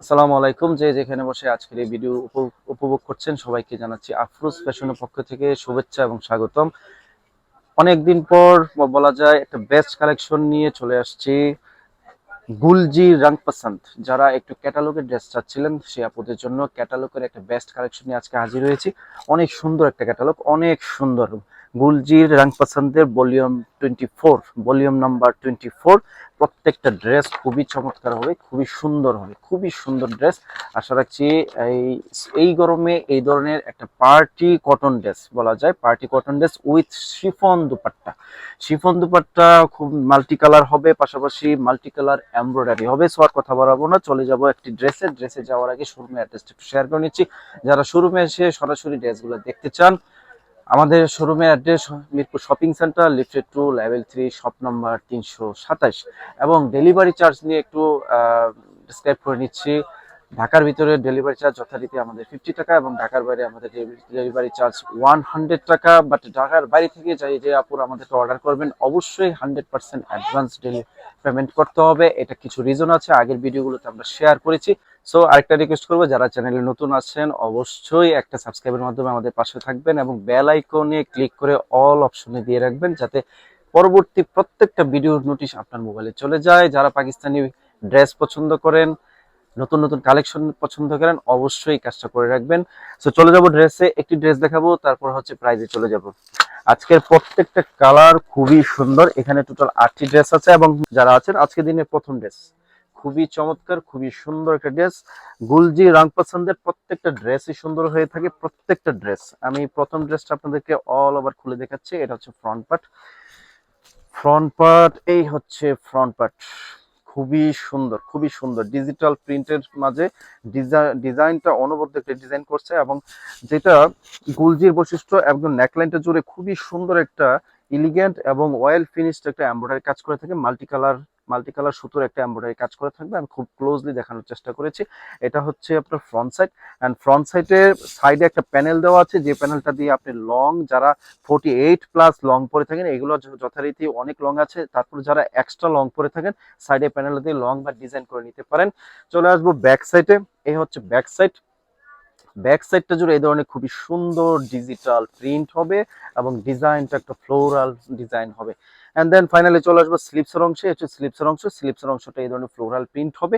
আসসালামু আলাইকুম। যে যেখানে বসে আজকের এই ভিডিও উপ- উপভোগ করছেন, সবাইকে জানাচ্ছি আফরোজ ফ্যাশনের পক্ষ থেকে শুভেচ্ছা এবং স্বাগতম। অনেকদিন পর বলা যায়, একটা বেস্ট কালেকশন নিয়ে চলে আসছি গুলজি রং পসন্দ যারা একটু ক্যাটালগের ড্রেস চাচ্ছিলেন, সে আপুদের জন্য ক্যাটালগের একটা বেস্ট কালেকশন নিয়ে আজকে হাজির হয়েছি। অনেক সুন্দর একটা ক্যাটালগ অনেক সুন্দর। গুলজির রং পসন্দের volume twenty four volume number twenty four প্রত্যেকটা ড্রেস খুবই চমৎকার হবে, খুবই সুন্দর হবে, খুবই সুন্দর ড্রেস আশা রাখছি এই এই গরমে এই ধরনের একটা পার্টি কটন ড্রেস বলা যায় party cotton dress with chiffon dupatta. Chiffon dupatta খুব মাল্টি কালার হবে, পাশাপাশি মাল্টি কালার এমব্রয়ডারি হবে সো আর কথা বাড়াবো না, চলে যাব একটি ড্রেসে ড্রেসে যাওয়ার আগে শোরুমে অ্যাড্রেসটা শেয়ার করে নিচ্ছি। যারা শোরুমে এসে সরাসরি ড্রেসগুলো দেখতে চান আমাদের শোরুমের address Mirpur shopping centre lifted to level three shop number তিনশো সাতাশ। এবং ডেলিভারি চার্জ নিয়ে একটু ডিসক্রাইব করে নিচ্ছি। ঢাকার ভিতরে ডেলিভারি চার্জ যথারীতি আমাদের ফিফটি টাকা এবং ঢাকার বাইরে আমাদের ডেলিভারি চার্জ ওয়ান হান্ড্রেড টাকা। বাট ঢাকার বাইরে থেকে যাই যে আপুর আমাদেরকে অর্ডার করবেন, অবশ্যই হান্ড্রেড পার্সেন্ট অ্যাডভান্স পেমেন্ট করতে হবে। এটা কিছু রিজন আছে, আগের ভিডিওগুলোতে আমরা শেয়ার করেছি। সো আরেকটা রিকোয়েস্ট করব, যারা চ্যানেলে নতুন আছেন, অবশ্যই একটা সাবস্ক্রাইবের মাধ্যমে আমাদের পাশে থাকবেন এবং বেল আইকনে ক্লিক করে অল অপশনে দিয়ে রাখবেন, যাতে পরবর্তী প্রত্যেকটা ভিডিওর নোটিশ আপনার মোবাইলে চলে যায়। যারা পাকিস্তানি ড্রেস পছন্দ করেন নতুন নতুন কালেকশন পছন্দ করেন, অবশ্যই কাজটা করে রাখবেন। সো চলে যাব ড্রেসে একটি ড্রেস দেখাবো, তারপর হচ্ছে প্রাইজে চলে যাব। আজকের প্রত্যেকটা কালার খুবই সুন্দর, এখানে টোটাল আটটি ড্রেস আছে এবং যারা আছেন, আজকের দিনের প্রথম ড্রেস খুবই চমৎকার, খুবই সুন্দর একটা ড্রেস গুলজি রং পছন্দের প্রত্যেকটা ড্রেসই সুন্দর হয়ে থাকে, প্রত্যেকটা ড্রেস আমি প্রথম ড্রেসটা আপনাদেরকে অল ওভার খুলে দেখাচ্ছি, এটা হচ্ছে ফ্রন্ট পার্ট ফ্রন্ট পার্ট এই হচ্ছে ফ্রন্ট পার্ট খুবই সুন্দর খুবই সুন্দর। ডিজিটাল প্রিন্টের মাঝে ডিজাইনটা অনবদ্য একটা ডিজাইন করছে এবং যেটা গুলজির বৈশিষ্ট্য, একদম নেকলাইনটা জুড়ে খুবই সুন্দর একটা ইলিগেন্ট এবং অয়েল ফিনিশড একটা এমব্রয়ডারি কাজ করে থাকে মাল্টি কালার মাল্টি কালার সুতোর একটা এমব্রয়ডারি কাজ করে থাকবে। আমি খুব ক্লোজলি দেখানোর চেষ্টা করেছি। এটা হচ্ছে আপনার ফ্রন্ট সাইড অ্যান্ড ফ্রন্ট সাইডের সাইডে একটা প্যানেল দেওয়া আছে। যে প্যানেলটা দিয়ে আপনি লং যারা ফোর্টি এইট প্লাস লং পরে থাকেন, এগুলো যথারীতি অনেক লং আছে। তারপর যারা এক্সট্রা লং পরে থাকেন সাইডে প্যানেল দিয়ে লং বা ডিজাইন করে নিতে পারেন। চলে আসব ব্যাক সাইডে এই হচ্ছে ব্যাক সাইড ব্যাক সাইডটা জুড়ে এই ধরনের খুবই সুন্দর ডিজিটাল প্রিন্ট হবে এবং ডিজাইনটা একটা ফ্লোরাল ডিজাইন হবে। অ্যান্ড দেন ফাইনালি চলে আসব স্লিপসের অংশে। হচ্ছে স্লিপসের অংশ। স্লিপসের অংশটা এই ধরনের ফ্লোরাল প্রিন্ট হবে।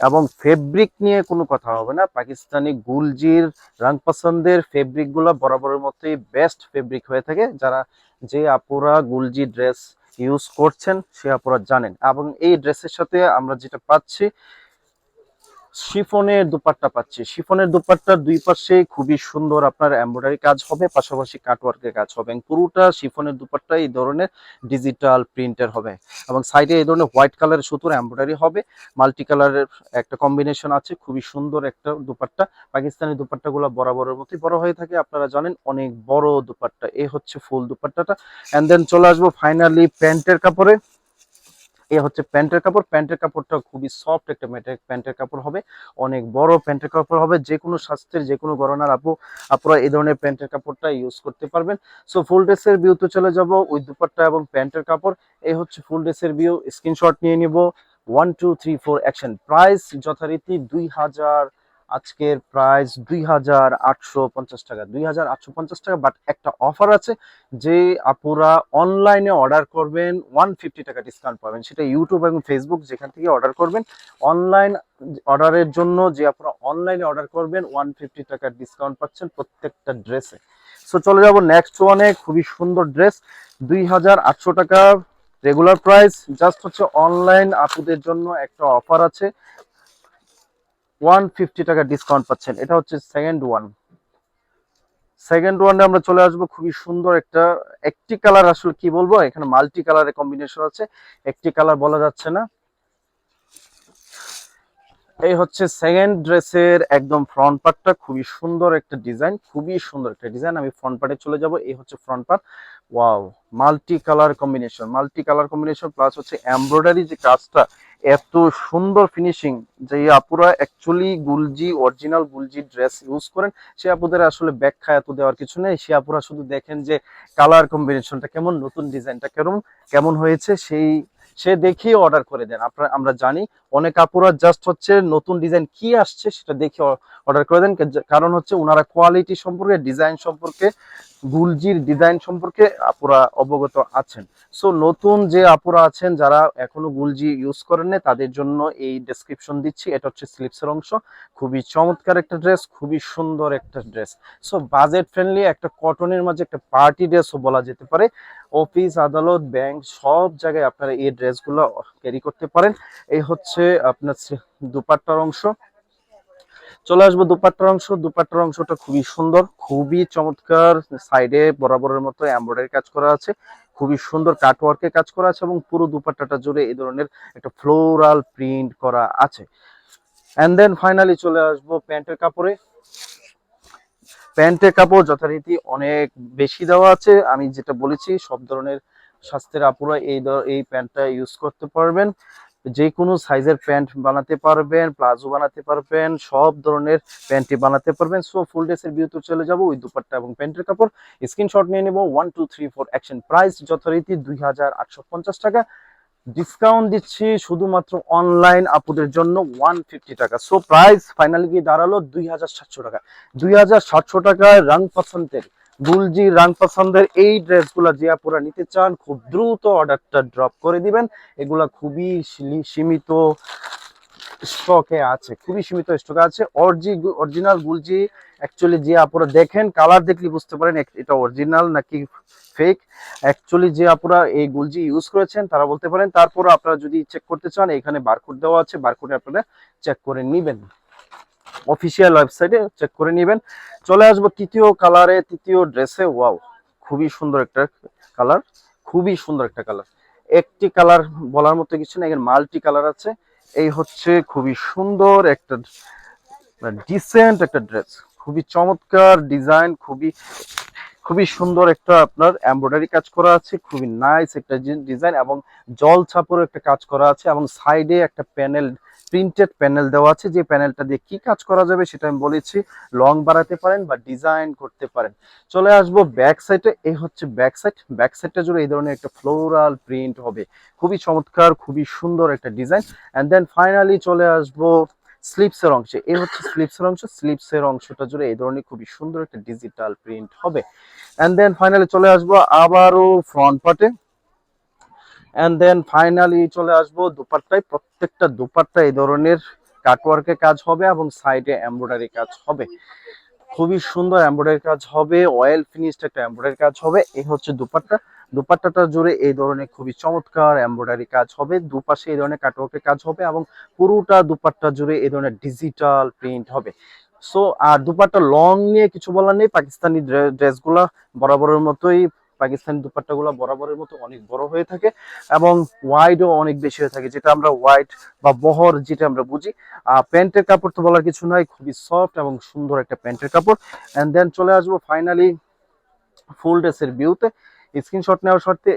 এবং ফেব্রিক নিয়ে কোনো কথা হবে না। পাকিস্তানি গুলজির রং পছন্দের ফেব্রিকগুলো বরাবরের মতোই বেস্ট ফেব্রিক হয়ে থাকে। যারা যে আপুরা গুলজি ড্রেস ইউজ করছেন, সে আপুরা জানেন। এবং এই ড্রেসের সাথে আমরা যেটা পাচ্ছি শিফনের দুপাট্টা পাচ্ছি। শিফনের দুপাট্টার দুই পাশে খুবই সুন্দর আপনার এমব্রয়ডারি কাজ হবে, পাশাপাশি কাটওয়ার্কের কাজ হবে। পুরোটা শিফনের দুপাট্টা এই ধরনের ডিজিটাল প্রিন্টের হবে। এবং সাইডে এই ধরনের হোয়াইট কালারের সুতোর এমব্রয়ডারি হবে। মাল্টি কালারের একটা কম্বিনেশন আছে, খুবই সুন্দর একটা দুপাট্টা। পাকিস্তানি দুপাট্টাগুলো বরাবরের মতোই বড় হয়ে থাকে। আপনারা জানেন অনেক বড় দুপাট্টা। এ হচ্ছে ফুল দুপাট্টাটা। অ্যান্ড দেন চলে আসব ফাইনালি প্যান্টের কাপড়ে। এ হচ্ছে প্যান্টের কাপড়। প্যান্টের কাপড়টা খুবই সফট একটা প্যান্টের কাপড় হবে। অনেক বড় প্যান্টের কাপড় হবে। যে কোনো স্বাস্থ্যের যে কোনো গরনার আপু আপনারা এই ধরনের প্যান্টের কাপড়টা ইউজ করতে পারবেন। সো ফুল ড্রেসের ভিউতে চলে যাব ওই দুপাট্টা এবং প্যান্টের কাপড়। এই হচ্ছে ফুল ড্রেসের ভিউ স্ক্রিনশট নিয়ে নিব। One two three four action price যথারীতি দুই হাজার আজকের প্রাইস দুই হাজার আটশো পঞ্চাশ টাকা। দুই হাজার আটশো পঞ্চাশ টাকা বাট একটা অফার আছে যে আপুরা অনলাইনে অর্ডার করবেন ওয়ান ফিফটি টাকা ডিসকাউন্ট পাবেন। সেটা ইউটিউব এবং ফেসবুক যেখান থেকে অর্ডার করবেন। অনলাইন অর্ডারের জন্য যে আপনারা অনলাইনে অর্ডার করবেন ওয়ান ফিফটি টাকার ডিসকাউন্ট পাচ্ছেন প্রত্যেকটা ড্রেসে সো চলে যাব নেক্সট ওয়ানে খুবই সুন্দর ড্রেস দুই হাজার আটশো টাকা রেগুলার প্রাইস জাস্ট হচ্ছে অনলাইন আপুদের জন্য একটা অফার আছে। ওয়ান ফিফটি টাকা ডিসকাউন্ট পাচ্ছেন। এটা হচ্ছে সেকেন্ড ওয়ান সেকেন্ড ওয়ানে আমরা চলে আসব। খুবই সুন্দর একটা একটি কালার আসলে কি বলব? এখানে মাল্টি কালারের কম্বিনেশন আছে। একটি কালার বলা যাচ্ছে না। এই হচ্ছে সেকেন্ড ড্রেসের একদম ফ্রন্ট পার্টটা খুবই সুন্দর একটা ডিজাইন খুবই সুন্দর একটা ডিজাইন আমি ফ্রন্ট পার্টে চলে যাব, এই হচ্ছে front part wow multi colour combination multi colour combination plus হচ্ছে এমব্রয়ডারি যে কাজটা, এত সুন্দর ফিনিশিং যে আপুরা actually Gulji original Gulji dress use করেন। সে আপুদের আসলে ব্যাখ্যা এত দেওয়ার কিছু নেই। সে আপুরা শুধু দেখেন যে কালার কম্বিনেশনটা কেমন, নতুন ডিজাইনটা কেমন কেমন হয়েছে, সেই সে দেখেই অর্ডার করে দেন। আপনারা, আমরা জানি অনেক আপুরা জাস্ট হচ্ছে নতুন ডিজাইন কি আসছে সেটা দেখে অর্ডার করে দেন। কারণ হচ্ছে ওনারা কোয়ালিটি সম্পর্কে ডিজাইন সম্পর্কে গুলজির ডিজাইন সম্পর্কে আপুরা অবগত আছেন। সো নতুন যে আপুরা আছেন, যারা এখনও গুলজি ইউজ করেন তাদের জন্য এই ডেসক্রিপশন দিচ্ছি। এটা হচ্ছে স্লিপসের অংশ। খুবই চমৎকার একটা ড্রেস খুবই সুন্দর একটা ড্রেস সো বাজেট ফ্রেন্ডলি একটা কটনের মাঝে একটা পার্টি ড্রেসও বলা যেতে পারে। অফিস, আদালত ব্যাংক সব জায়গায় আপনারা এই ড্রেসগুলো ক্যারি করতে পারেন। এই হচ্ছে আপনার দুপাট্টার অংশ। চলে আসব দুপাট্টার অংশ। দুপাট্টার অংশটা খুবই সুন্দর, খুবই চমৎকার। সাইডে বরাবরের মতো এমব্রয়ডারি কাজ করা আছে। খুবই সুন্দর কাটওয়ার্কে কাজ করা আছে এবং পুরো দুপাট্টাটা জুড়ে এই ধরনের একটা ফ্লোরাল প্রিন্ট করা আছে। এন্ড দেন ফাইনালি চলে আসব প্যান্টের কাপড়ে। প্যান্টের কাপড় যথারীতি অনেক বেশি দেওয়া আছে। আমি যেটা বলেছি, সব ধরনের স্বাস্থ্যের আপুরা এই এই প্যান্টটা ইউজ করতে পারবেন। যে কোনো সাইজের প্যান্ট বানাতে পারবেন, প্লাজো বানাতে পারবেন, সব ধরনের প্যান্টই বানাতে পারবেন। সো ফুল ড্রেসের বিউতে চলে যাব, ওই দুপাট্টা এবং প্যান্টের কাপড়। স্ক্রিনশট নিয়ে নেব one two three four action price যথারীতি দুই হাজার আটশো পঞ্চাশ টাকা। ডিসকাউন্ট দিচ্ছি শুধুমাত্র অনলাইন আপুদের জন্য ওয়ান ফিফটি টাকা। সো প্রাইস ফাইনালি গিয়ে দাঁড়াল দুই হাজার সাতশো টাকা। দুই হাজার সাতশো টাকায় রং পছন্দের গুলজি রং পছন্দের এই ড্রেসগুলো যে আপুরা নিতে চান, খুব দ্রুত অর্ডারটা ড্রপ করে দিবেন। এগুলা খুবই সীমিত স্টকে আছে, খুবই সীমিত স্টকে আছে। অরিজি অরিজিনাল গুলজি অ্যাকচুয়ালি যে আপুরা দেখেন কালার দেখলে বুঝতে পারেন এটা অরিজিনাল নাকি ফেক অ্যাকচুয়ালি যে আপুরা এই গুলজি ইউজ করেছেন, তারা বলতে পারেন। তারপর আপনারা যদি চেক করতে চান, এখানে বারকোড দেওয়া আছে বারকোডে আপনারা চেক করে নেবেন। অফিসিয়াল ওয়েবসাইটে চেক করে নেবেন। চলে আসব তৃতীয় কালারে তৃতীয় ড্রেসে ওয়াও খুবই সুন্দর একটা কালার খুবই সুন্দর একটা কালার একটি কালার বলার মতো কিছু না এখানে মাল্টি কালার আছে। এই হচ্ছে খুবই সুন্দর একটা ডিসেন্ট একটা ড্রেস খুবই চমৎকার ডিজাইন খুবই খুবই সুন্দর একটা আপনার এমব্রয়ডারি কাজ করা আছে। খুবই নাইস একটা ডিজাইন এবং জল ছাপের একটা কাজ করা আছে এবং সাইডে একটা প্যানেল প্রিন্টেড প্যানেল দেওয়া আছে, যে প্যানেলটা দিয়ে কি কাজ করা যাবে সেটা আমি বলেছি। লং বাড়াতে পারেন বা ডিজাইন করতে পারেন। চলে আসব ব্যাক সাইডে এই হচ্ছে ব্যাক সাইড ব্যাক সাইডটা জুড়ে এই ধরনের একটা ফ্লোরাল প্রিন্ট হবে। খুবই চমৎকার, খুবই সুন্দর একটা ডিজাইন এন্ড দেন ফাইনালি চলে আসব স্লিপসের অংশে। এই হচ্ছে স্লিপসের অংশ। স্লিপসের অংশটা জুড়ে এই ধরনের খুবই সুন্দর একটা ডিজিটাল প্রিন্ট হবে। এন্ড দেন ফাইনালি চলে আসব আবারও ফ্রন্ট পার্টে এন্ড দেন ফাইনালি চলে আসব দুপাট্টায়। প্রত্যেকটা দুপাট্টা এই ধরনের কাটওয়ার্কে কাজ হবে এবং সাইডে এমব্রয়ডারি কাজ হবে। খুবই সুন্দর এমব্রয়ডারি কাজ হবে অয়েল ফিনিশড একটা এমব্রয়ডারি কাজ হবে। এই হচ্ছে দুপাট্টা। দুপাট্টাটা জুড়ে এই ধরনের খুবই চমৎকার এমব্রয়ডারি কাজ হবে। দুপাশে এই ধরনের কাটওয়ার্কের কাজ হবে এবং পুরোটা দুপাট্টা জুড়ে এই ধরনের ডিজিটাল প্রিন্ট হবে। সো আর দুপাট্টা লং নিয়ে কিছু বলার নেই। পাকিস্তানি ড্রেসগুলা বরাবরের মতোই পাকিস্তানি দুপাট্টাগুলো বরাবরের মতো অনেক বড় হয়ে থাকে এবং ওয়াইডও অনেক বেশি হয়ে থাকে, যেটা আমরা হোয়াইট বা বহর যেটা আমরা বুঝি। প্যান্টের কাপড় তো বলার কিছু নাই, খুবই সফট এবং সুন্দর একটা প্যান্টের কাপড়। এন্ড দেন চলে আসব ফাইনালি ফুল ড্রেসের ভিউতে স্ক্রিনশট নেওয়ার শর্তে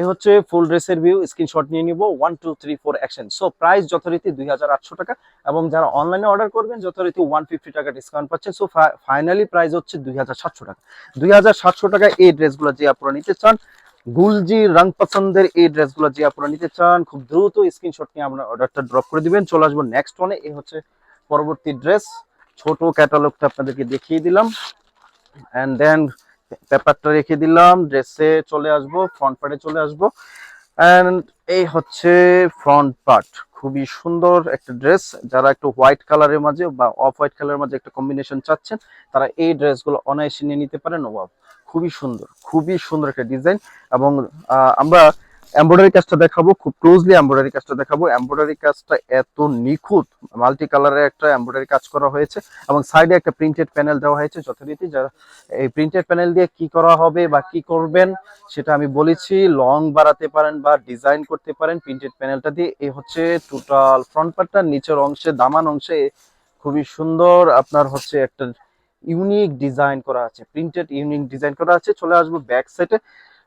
এ হচ্ছে ফুল ড্রেসের ভিউ স্ক্রিনশট নিয়ে নিব one two three four action so price যথারীতি দুই হাজার আটশো টাকা এবং যারা অনলাইনে অর্ডার করবেন, যথারীতি ওয়ান ফিফটি টাকা ডিসকাউন্ট পাচ্ছেন। সো ফাইনালি প্রাইস হচ্ছে দুই হাজার সাতশো টাকা। দুই হাজার সাতশো টাকা এই ড্রেসগুলো যে আপনারা নিতে চান, গুলজি রং পছন্দের এই ড্রেসগুলো যে আপনারা নিতে চান, খুব দ্রুত স্ক্রিনশট নিয়ে আপনার অর্ডারটা ড্রপ করে দিবেন। চলে আসব নেক্সট ওয়ানে এই হচ্ছে পরবর্তী ড্রেস ছোট ক্যাটালগটা আপনাদেরকে দেখিয়ে দিলাম। অ্যান্ড দেন পেপারটা রেখে দিলাম ড্রেসে চলে আসব ফ্রন্ট পার্টে চলে আসব। অ্যান্ড এই হচ্ছে ফ্রন্ট পার্ট খুবই সুন্দর একটা ড্রেস যারা একটু হোয়াইট কালারের মাঝে বা অফ হোয়াইট কালারের মাঝে একটা কম্বিনেশন চাচ্ছেন, তারা এই ড্রেসগুলো অনায়াসে নিয়ে নিতে পারেন। ওয়াও খুবই সুন্দর খুবই সুন্দর একটা ডিজাইন এবং আমরা এমব্রয়ডারি কাজটা দেখাবো, খুব ক্লোজলি এমব্রয়ডারি কাজটা দেখাবো। এমব্রয়ডারি কাজটা এত নিখুঁত মাল্টি কালারের একটা এমব্রয়ডারি কাজ করা হয়েছে এবং সাইডে একটা প্রিন্টেড প্যানেল দেওয়া হয়েছে যথারীতি যারা এই প্রিন্টেড প্যানেল দিয়ে কি করা হবে বা কি করবেন সেটা আমি বলেছি। লং বাড়াতে পারেন বা ডিজাইন করতে পারেন প্রিন্টেড প্যানেলটা দিয়ে। এই হচ্ছে টোটাল ফ্রন্ট পার্টটা নিচের অংশে, দামান অংশে খুবই সুন্দর আপনার হচ্ছে একটা ইউনিক ডিজাইন করা আছে। প্রিন্টেড ইউনিক ডিজাইন করা আছে। চলে আসব ব্যাক সাইডে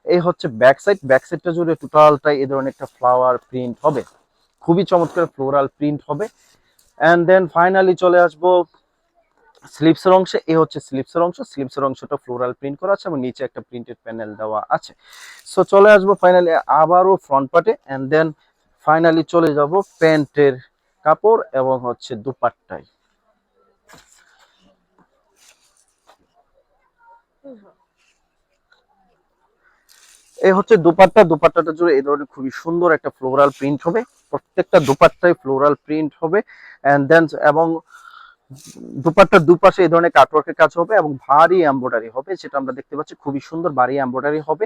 এই হচ্ছে ব্যাক সাইড ব্যাক সাইডটা জুড়ে টোটালটাই এই ধরনের একটা ফ্লাওয়ার প্রিন্ট হবে। খুবই চমৎকার ফ্লোরাল প্রিন্ট হবে। অ্যান্ড দেন ফাইনালি চলে আসব স্লিপসের অংশে। এ হচ্ছে স্লিপসের অংশ। স্লিপসের অংশটা ফ্লোরাল প্রিন্ট করা আছে এবং নিচে একটা প্রিন্টেড প্যানেল দেওয়া আছে। সো চলে আসব ফাইনালি আবারও ফ্রন্ট পার্টে অ্যান্ড দেন ফাইনালি চলে যাব প্যান্টের কাপড় এবং হচ্ছে দুপাট্টায়। এই হচ্ছে দুপাট্টা। দুপাট্টাটা জুড়ে এই ধরনের খুবই সুন্দর একটা ফ্লোরাল প্রিন্ট হবে। প্রত্যেকটা দুপাট্টায় ফ্লোরাল প্রিন্ট হবে। এন্ড দেন এবং দুপাট্টার দুপাশে এই ধরনের কাটওয়ার্কের কাজ হবে এবং ভারী এমব্রয়ডারি হবে সেটা আমরা দেখতে পাচ্ছি খুবই সুন্দর ভারী এমব্রয়ডারি হবে।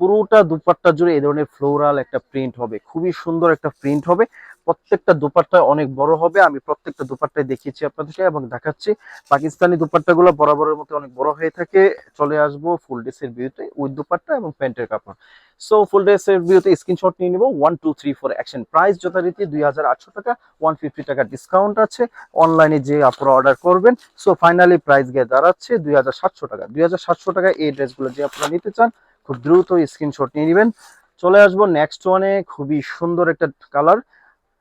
পুরোটা দুপাট্টা জুড়ে এই ধরনের ফ্লোরাল একটা প্রিন্ট হবে। খুবই সুন্দর একটা প্রিন্ট হবে। প্রত্যেকটা দুপাট্টা অনেক বড় হবে। আমি প্রত্যেকটা দুপাট্টায় দেখিয়েছি আপনাদেরকে এবং দেখাচ্ছি। পাকিস্তানি দুপাট্টাগুলো বরাবরের মতো অনেক বড় হয়ে থাকে। চলে আসব ফুল ড্রেসের ভিউতে উইথ দুপাট্টা এবং প্যান্টের কাপড়। সো ফুল ড্রেসের ভিউতে স্ক্রিনশট নিয়ে নিব। One two three four action price যথারীতি দুই হাজার আটশো টাকা। ওয়ান ফিফটি টাকা ডিসকাউন্ট আছে। অনলাইনে যে আপনারা অর্ডার করবেন। সো ফাইনালি প্রাইস গিয়ে দাঁড়াচ্ছে দুই হাজার সাতশো টাকা। দুই হাজার সাতশো টাকা এই ড্রেসগুলো যে আপনারা নিতে চান, খুব দ্রুত স্ক্রিনশট নিয়ে নেবেন। চলে আসব নেক্সট ওয়ানে খুবই সুন্দর একটা কালার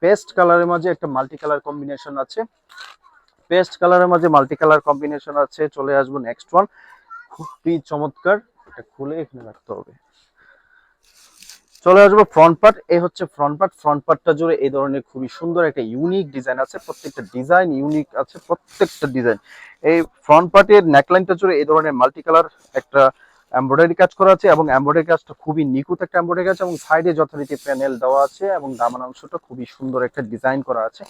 পেস্ট কালারের মাঝে একটা মাল্টি কালার কম্বিনেশন আছে। পেস্ট কালারের মাঝে মাল্টি কালার কম্বিনেশন আছে। চলে আসব নেক্সট ওয়ান খুবই চমৎকার। এটা খুলে এখানে রাখতে হবে। চলে আসব ফ্রন্ট পার্ট এই হচ্ছে ফ্রন্ট পার্ট ফ্রন্ট পার্টটা জুড়ে এই ধরনের খুবই সুন্দর একটা ইউনিক ডিজাইন আছে। প্রত্যেকটা ডিজাইন ইউনিক আছে। প্রত্যেকটা ডিজাইন এই ফ্রন্ট পার্টের নেকলাইনটা জুড়ে এই ধরনের মাল্টি কালার একটা এমব্রয়ডারি কাজ করা আছে এবং এমব্রয়ডারি কাজটা খুবই নিখুঁত একটা এমব্রয়ডারি কাজ, এবং সাইডে যথারীতি প্যানেল দেওয়া আছে এবং দামান অংশটা খুবই সুন্দর একটা ডিজাইন করা আছে।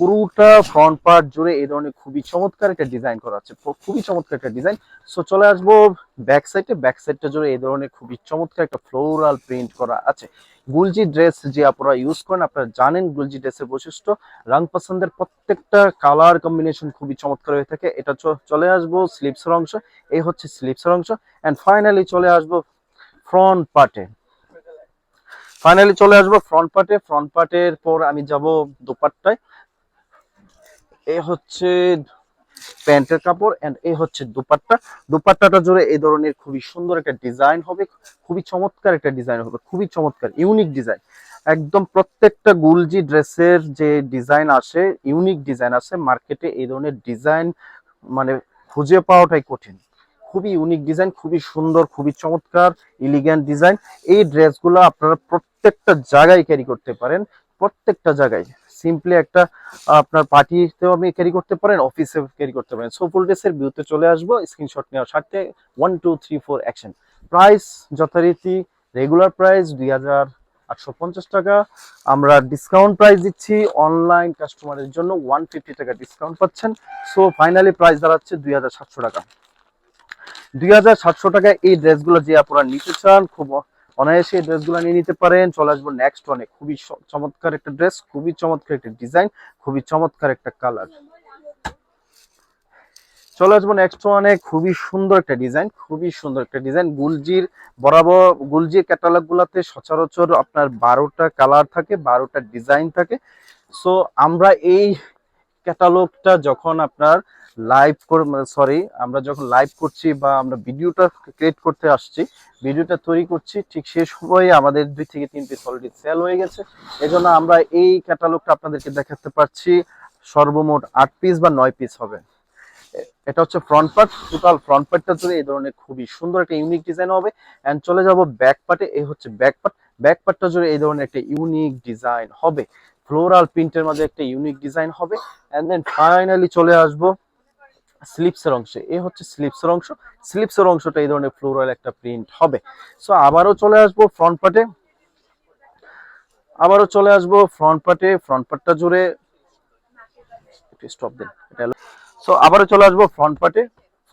পুরোটা ফ্রন্ট পার্ট জুড়ে এই ধরনের খুবই চমৎকার একটা ডিজাইন করা আছে। খুবই চমৎকার একটা ডিজাইন সো চলে আসব ব্যাক সাইডে ব্যাক সাইডটা জুড়ে এই ধরনের খুবই চমৎকার একটা ফ্লোরাল প্রিন্ট করা আছে। গুলজি ড্রেস যে আপনারা ইউজ করেন, আপনারা জানেন গুলজি ড্রেসের বৈশিষ্ট্য। রং পছন্দের প্রত্যেকটা কালার কম্বিনেশন খুবই চমৎকার হয়ে থাকে। এটা চলে আসব স্লিপসের অংশ। এই হচ্ছে স্লিপসের অংশ। এন্ড ফাইনালি চলে আসব ফ্রন্ট পার্টে ফাইনালি চলে আসব ফ্রন্ট পার্টে ফ্রন্ট পার্টের পর আমি যাব দোপাট্টায়। এ হচ্ছে প্যান্টের কাপড় এন্ড এ হচ্ছে দুপাট্টা। দুপাট্টাটা জুড়ে এই ধরনের খুবই সুন্দর একটা ডিজাইন হবে, খুবই চমৎকার একটা ডিজাইন হবে, খুবই চমৎকার, ইউনিক ডিজাইন। একদম প্রত্যেকটা গুলজি ড্রেসের যে ডিজাইন আসে, ইউনিক ডিজাইন আছে মার্কেটে এই ধরনের ডিজাইন মানে খুঁজে পাওয়াটাই কঠিন। খুবই ইউনিক ডিজাইন, খুবই সুন্দর, খুবই চমৎকার ইলিগ্যান্ট ডিজাইন। এই ড্রেসগুলো আপনারা প্রত্যেকটা জায়গায় ক্যারি করতে পারেন, প্রত্যেকটা জায়গায়। সিম্পলি একটা, আপনার পার্টিতেও আপনি ক্যারি করতে পারেন অফিসে ক্যারি করতে পারেন। সো ফুল ড্রেসের ভিউতে চলে আসব স্ক্রিনশট নেওয়ার সাথে one two three four action price যথারীতি রেগুলার প্রাইস দুই হাজার আটশো পঞ্চাশ টাকা। আমরা ডিসকাউন্ট প্রাইস দিচ্ছি অনলাইন কাস্টমারের জন্য ওয়ান ফিফটি টাকা ডিসকাউন্ট পাচ্ছেন। সো ফাইনালি প্রাইস দাঁড়াচ্ছে দুই হাজার সাতশো টাকা। দুই হাজার সাতশো টাকায় এই ড্রেসগুলো যে আপনারা নিতে চান, খুব অনায়াসে এই ড্রেসগুলো নিয়ে নিতে পারেন। চলে আসব নেক্সট ওয়ানে খুবই চমৎকার একটা ড্রেস খুবই চমৎকার একটা ডিজাইন খুবই চমৎকার একটা কালার চলে আসব নেক্সট ওয়ানে খুবই সুন্দর একটা ডিজাইন খুবই সুন্দর একটা ডিজাইন গুলজির বরাবর, গুলজির ক্যাটালগ গুলাতে সচরাচর আপনার বারোটা কালার থাকে, বারোটা ডিজাইন থাকে। সো আমরা এই ক্যাটালগটা যখন আপনার লাইভ সরি আমরা যখন লাইভ করছি বা আমরা ভিডিওটা ক্রিয়েট করতে আসছি ভিডিওটা তৈরি করছি, ঠিক সেই সময়ে আমাদের দুই থেকে তিন পিস অলরেডি সেল হয়ে গেছে। এজন্য আমরা এই ক্যাটালগটা আপনাদেরকে দেখাতে পারছি, সর্বমোট আট পিস বা নয় পিস হবে। এটা হচ্ছে ফ্রন্ট পার্ট টোটাল ফ্রন্ট পার্টটা জুড়ে এই ধরনের খুবই সুন্দর একটা ইউনিক ডিজাইন হবে। এন্ড চলে যাব ব্যাক পার্টে এই হচ্ছে ব্যাক পার্ট ব্যাক পার্টটা জুড়ে এই ধরনের একটা ইউনিক ডিজাইন হবে। ফ্লোরাল প্রিন্টের মাঝে একটা ইউনিক ডিজাইন হবে। এন্ড দেন ফাইনালি চলে আসব স্লিপসের অংশে। এ হচ্ছে স্লিপসের অংশ। স্লিপসের অংশটা এই ধরনের ফ্লোরাল একটা প্রিন্ট হবে। সো আবারও চলে আসব ফ্রন্ট পার্টে আবারও চলে আসব ফ্রন্ট পার্টে ফ্রন্ট পার্টটা জুড়ে। স্টপ দেন, এটা সো আবারও চলে আসব ফ্রন্ট পার্টে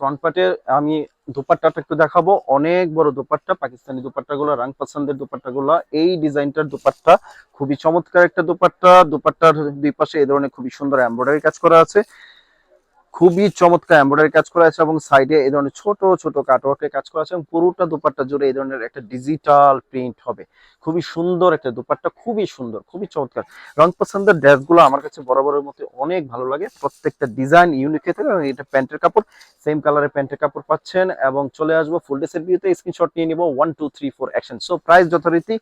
ফ্রন্ট পার্টে আমি দুপাট্টাটা একটু দেখাবো। অনেক বড় দুপাট্টা, পাকিস্তানি দুপাট্টা গুলো রাং পছন্দের দুপাট্টা গুলো এই ডিজাইনটার দুপাট্টা খুবই চমৎকার একটা দুপাট্টা। দুপাট্টার দুই পাশে এই ধরনের খুবই সুন্দর এমব্রয়ডারি কাজ করা আছে। খুবই চমৎকার এমব্রয়ডারি কাজ করা আছে এবং সাইডে এই ধরনের ছোট ছোট কাটওয়ার্কের কাজ করা আছে এবং পুরোটা দুপাট্টা জুড়ে এই ধরনের একটা ডিজিটাল প্রিন্ট হবে। খুবই সুন্দর একটা দুপাট্টা, খুবই সুন্দর, খুবই চমৎকার। রং পছন্দের ড্রেসগুলো আমার কাছে বরাবরের মতো অনেক ভালো লাগে। প্রত্যেকটা ডিজাইন ইউনিক হয়ে থাকে এবং এটা প্যান্টের কাপড় সেম কালারের প্যান্টের কাপড় পাচ্ছেন এবং চলে আসব ফুল ড্রেসের ভিউতে স্ক্রিনশট নিয়ে নিব। One two three four action so price যথারীতি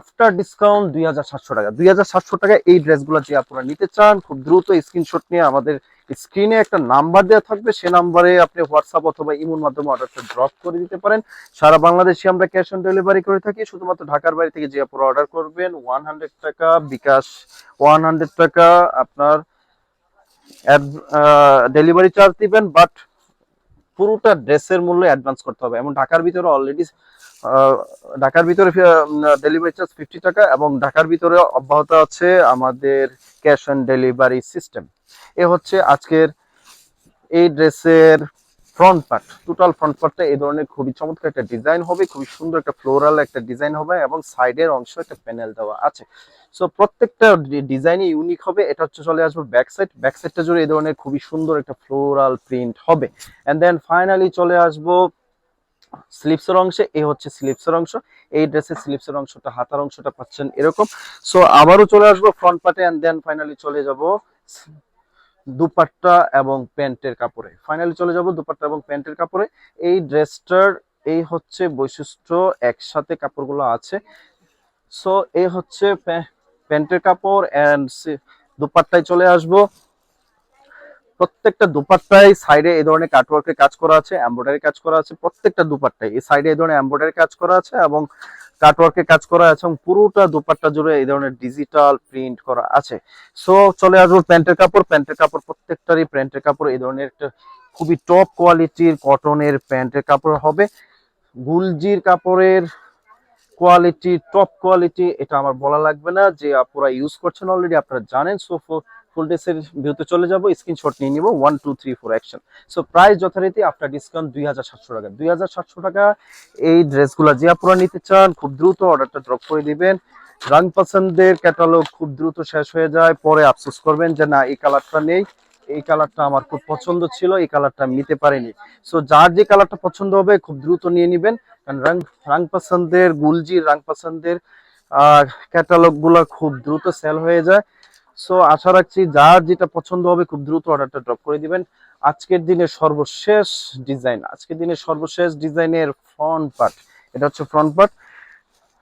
আফটার ডিসকাউন্ট দুই হাজার সাতশো টাকা। দুই হাজার সাতশো টাকা এই ড্রেসগুলো যে আপনারা নিতে চান, খুব দ্রুত স্ক্রিনশট নিয়ে আমাদের স্ক্রিনে একটা নাম্বার দেওয়া থাকবে, সে নাম্বারে আপনি হোয়াটসঅ্যাপ অথবা ইমোর মাধ্যমে অর্ডারটা ড্রপ করে দিতে পারেন। সারা বাংলাদেশে আমরা ক্যাশ অন ডেলিভারি করে থাকি, শুধুমাত্র ঢাকার বাড়ি থেকে যে অর্ডার করবেন ওয়ান হান্ড্রেড টাকা, বিকাশ ওয়ান হান্ড্রেড টাকা, আপনার ডেলিভারি চার্জ দিবেন বাট পুরোটা ড্রেসের মূল্য অ্যাডভান্স করতে হবে। এবং ঢাকার ভিতরে অলরেডি ঢাকার ভিতরে ডেলিভারি চার্জ ফিফটি টাকা, এবং ঢাকার ভিতরে অব্যাহত আছে আমাদের ক্যাশ অন ডেলিভারি সিস্টেম এ হচ্ছে আজকের এই ড্রেসের ফ্রন্ট পার্ট টোটাল ফ্রন্ট পার্টটা এই ধরনের খুবই চমৎকার একটা ডিজাইন হবে, খুবই সুন্দর একটা ফ্লোরাল একটা ডিজাইন হবে এবং সাইডের অংশ একটা প্যানেল দেওয়া আছে। সো প্রত্যেকটা ডিজাইনই ইউনিক হবে, এটা হচ্ছে চলে আসবে ব্যাক সাইড ব্যাক সাইডটা জুড়ে এই ধরনের খুবই সুন্দর একটা ফ্লোরাল প্রিন্ট হবে। এন্ড দেন ফাইনালি চলে আসব স্লিপসের অংশে এই হচ্ছে স্লিপসের অংশ, এই ড্রেসের স্লিপসের অংশটা, হাতার অংশটা পাচ্ছেন এরকম। সো আবারও চলে আসব ফ্রন্ট পার্টে এন্ড দেন ফাইনালি চলে যাব দুপাট্টা এবং প্যান্টের কাপড়ে। ফাইনালি চলে যাব দুপাট্টা এবং প্যান্টের কাপড়ে। এই ড্রেসটার এই হচ্ছে বৈশিষ্ট্য, একসাথে কাপড়গুলো আছে। সো এই হচ্ছে প্যান্টের কাপড় এন্ড দুপাট্টায় চলে আসব। প্রত্যেকটা দুপাট্টায় সাইডে এই ধরনের কাটওয়ার্কের কাজ করা আছে এমব্রয়ডারি কাজ করা আছে, প্রত্যেকটা দুপাট্টায়। এই সাইডে এই ধরনের এমব্রয়ডারি কাজ করা আছে এবং কাটওয়ার্কের কাজ করা আছে এবং পুরোটা দুপাট্টা জুড়ে এই ধরনের ডিজিটাল প্রিন্ট করা আছে। সো চলে আসব প্যান্টের কাপড়। প্যান্টের কাপড় প্রত্যেকটারই প্যান্টের কাপড় এই ধরনের একটা খুবই টপ কোয়ালিটির কটনের প্যান্টের কাপড় হবে। গুলজির কাপড়ের কোয়ালিটি টপ কোয়ালিটি এটা আমার বলা লাগবে না যে আপনারা ইউজ করছেন অলরেডি আপনারা জানেন। সো ফুল ড্রেসের ভিউতে চলে যাব স্ক্রিনশট নিয়ে নিব one two three four action so price যথারীতি আফটার ডিসকাউন্ট দুই হাজার সাতশো টাকা। দুই হাজার সাতশো টাকা, এই ড্রেসগুলো যে আপনারা নিতে চান, খুব দ্রুত অর্ডারটা ড্রপ করে দিবেন। রং পছন্দের ক্যাটালগ খুব দ্রুত শেষ হয়ে যায়, পরে আফসোস করবেন যে না, এই কালারটা নেই। এই কালারটা আমার খুব পছন্দ ছিল, এই কালারটা নিতে পারিনি। সো যার যে কালারটা পছন্দ হবে, খুব দ্রুত নিয়ে নিবেন। কারণ রং রং পছন্দের, গুলজির রং পছন্দের ক্যাটালগগুলো খুব দ্রুত সেল হয়ে যায়। সো আশা রাখছি যার যেটা পছন্দ হবে খুব দ্রুত অর্ডারটা ড্রপ করে দিবেন। আজকের দিনে সর্বশেষ ডিজাইন আজকের দিনে সর্বশেষ ডিজাইনের ফ্রন্ট পার্ট এটা হচ্ছে ফ্রন্ট পার্ট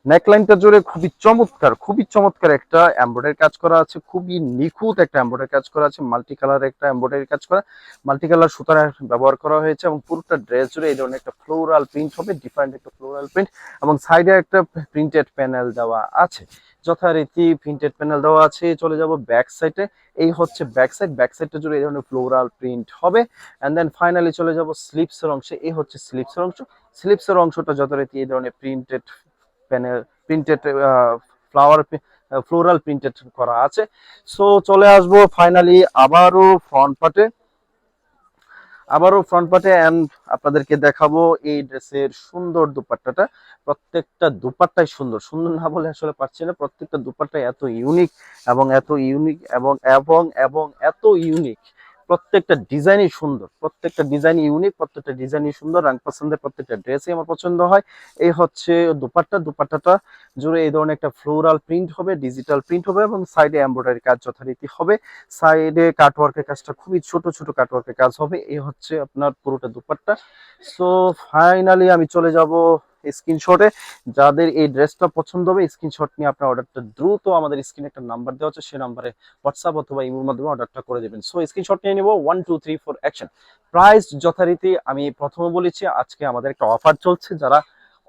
নেকলাইনটা জুড়ে খুবই চমৎকার খুবই চমৎকার একটা এমব্রয়ডারি কাজ করা আছে, খুবই নিখুঁত একটা এমব্রয়ডারি কাজ করা আছে মাল্টি কালার একটা এমব্রয়ডারি কাজ করা। মাল্টি কালার সুতার ব্যবহার করা হয়েছে এবং পুরোটা ড্রেস জুড়ে এই ধরনের একটা ফ্লোরাল প্রিন্ট হবে ডিফারেন্ট একটা ফ্লোরাল প্রিন্ট এবং সাইডে একটা প্রিন্টেড প্যানেল দেওয়া আছে। যথারীতি প্রিন্টেড প্যানেল দেওয়া আছে। চলে যাব ব্যাক সাইডে এই হচ্ছে ব্যাক সাইড ব্যাক সাইডটা জুড়ে এই ধরনের ফ্লোরাল প্রিন্ট হবে। এন্ড দেন ফাইনালি চলে যাব স্লিপসের অংশে। এই হচ্ছে স্লিপসের অংশ। স্লিপসের অংশটা যথারীতি এই ধরনের printed panel printed flower floral printed করা আছে। সো চলে আসব ফাইনালি আবারও ফ্রন্ট পার্টে আবারও ফ্রন্ট পার্টে অ্যান্ড আপনাদেরকে দেখাবো এই ড্রেসের সুন্দর দুপাট্টাটা। প্রত্যেকটা দুপাট্টাই সুন্দর। সুন্দর না বলে আসলে পারছি না। প্রত্যেকটা দুপাট্টাই এত ইউনিক এবং এত ইউনিক এবং এবং এবং এত ইউনিক প্রত্যেকটা ডিজাইনই সুন্দর, প্রত্যেকটা ডিজাইন ইউনিক প্রত্যেকটা ডিজাইনই সুন্দর রং পছন্দের প্রত্যেকটা ড্রেসই আমার পছন্দ হয়। এই হচ্ছে দুপাট্টা, দুপাট্টাটা জুড়ে এই ধরনের একটা ফ্লোরাল প্রিন্ট হবে ডিজিটাল প্রিন্ট হবে এবং সাইডে এমব্রয়ডারি কাজ যথারীতি হবে। সাইডে কাটওয়ার্কের কাজটা খুবই ছোট ছোট কাটওয়ার্কের কাজ হবে। এই হচ্ছে আপনার পুরোটা দুপাট্টা। সো ফাইনালি আমি চলে যাব স্ক্রিনশটে। যাদের এই ড্রেসটা পছন্দ হবে, স্ক্রিনশট নিয়ে আপনার অর্ডারটা দ্রুত আমাদের স্ক্রিনে একটা নাম্বার দেওয়া আছে সেই নাম্বারে হোয়াটসঅ্যাপ অথবা ইমোর মাধ্যমে অর্ডারটা করে দেবেন। সো স্ক্রিনশট নিয়ে নিব one two three four action price যথারীতি আমি প্রথমে বলেছি, আজকে আমাদের একটা অফার চলছে, যারা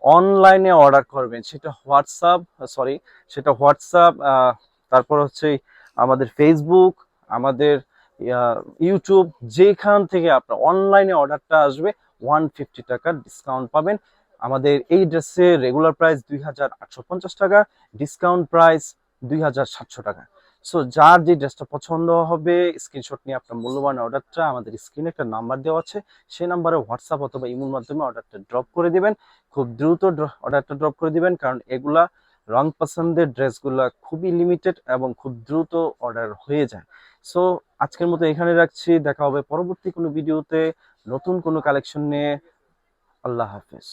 অনলাইনে অর্ডার করবেন, সেটা হোয়াটসঅ্যাপ সরি সেটা হোয়াটসঅ্যাপ তারপর হচ্ছে আমাদের ফেসবুক আমাদের ইউটিউব যেখান থেকে আপনার অনলাইনে অর্ডারটা আসবে ওয়ান ফিফটি টাকার ডিসকাউন্ট পাবেন। আমাদের এই ড্রেসের রেগুলার প্রাইস দুই হাজার আটশো পঞ্চাশ টাকা ডিসকাউন্ট প্রাইস দুই হাজার সাতশো টাকা। সো যার যে ড্রেসটা পছন্দ হবে স্ক্রিনশট নিয়ে আপনার মূল্যবান অর্ডারটা আমাদের স্ক্রিনে একটা নাম্বার দেওয়া আছে। সেই নাম্বারে হোয়াটসঅ্যাপ অথবা ইমোর মাধ্যমে অর্ডারটা ড্রপ করে দিবেন। খুব দ্রুত অর্ডারটা ড্রপ করে দিবেন, কারণ এগুলা রং পছন্দের ড্রেসগুলা খুবই লিমিটেড এবং খুব দ্রুত অর্ডার হয়ে যায়। সো আজকের মতো এখানে রাখছি। দেখা হবে পরবর্তী কোনো ভিডিওতে নতুন কোনো কালেকশন নিয়ে। আল্লাহ হাফেজ।